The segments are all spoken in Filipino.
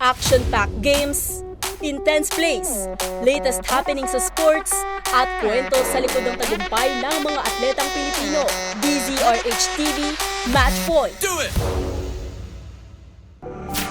action-packed games, intense plays, latest happenings sa sports, at kwento sa likod ng tagumpay ng mga atletang Pilipino. DZRH TV, Match Point. Do it!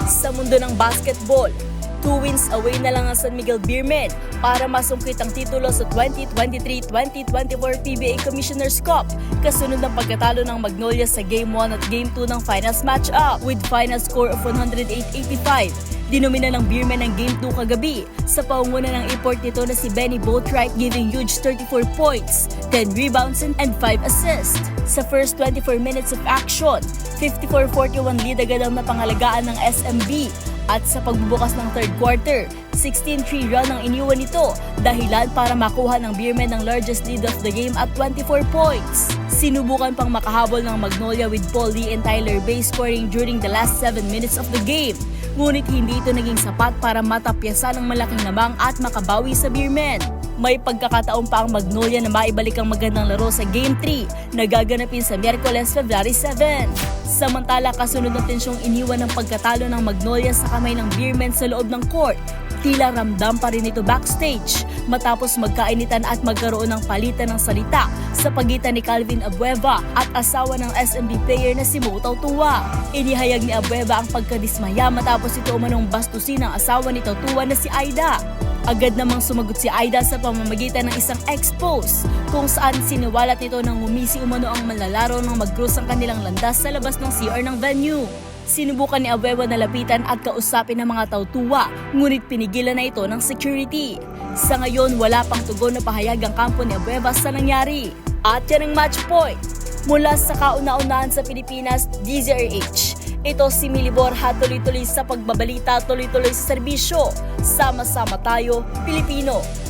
Sa mundo ng basketball, two wins away na lang ang San Miguel Beermen para masungkit ang titulo sa 2023-2024 PBA Commissioner's Cup kasunod ng pagkatalo ng Magnolia sa Game 1 at Game 2 ng finals matchup with final score of 108-85. Dinomina ng Beermen ang Game 2 kagabi sa paunguna ng import nito na si Benny Boatwright giving huge 34 points, 10 rebounds and 5 assists. Sa first 24 minutes of action, 54-41 lead agad ang napangalagaan ng SMB at sa pagbubukas ng third quarter, 16-3 run ang iniwan nito dahilan para makuha ng Beermen ang largest lead of the game at 24 points. Sinubukan pang makahabol ng Magnolia with Paul Lee and Tyler Bay scoring during the last 7 minutes of the game. Ngunit hindi ito naging sapat para matapyasan ang malaking lamang at makabawi sa Beermen. May pagkakataon pa ang Magnolia na maibalik ang magandang laro sa Game 3 na gaganapin sa Miyerkules, February 7. Samantala, kasunod ng tensyong iniwan ng pagkatalo ng Magnolia sa kamay ng Beermen sa loob ng court, tila ramdam pa rin ito backstage matapos magkainitan at magkaroon ng palitan ng salita sa pagitan ni Calvin Abueva at asawa ng SMB player na si Mo Tautua. Inihayag ni Abueva ang pagkadismaya matapos ito umanong bastusin ang asawa ni Tautua na si Aida. Agad namang sumagot si Aida sa pamamagitan ng isang expose kung saan siniwalat nito nang umisi umano ang manlalaro nang mag-cross ang kanilang landas sa labas ng CR ng venue. Sinubukan ni Abueva na lapitan at kausapin ng mga tautuwa, ngunit pinigilan na ito ng security. Sa ngayon, wala pang tugon na pahayag ang kampo ni Abueva sa nangyari. At yan ang match point. Mula sa kauna-unahan sa Pilipinas, DZRH. Ito si Milibor tuloy-tuloy sa pagbabalita, tuloy-tuloy sa serbisyo. Sama-sama tayo, Pilipino.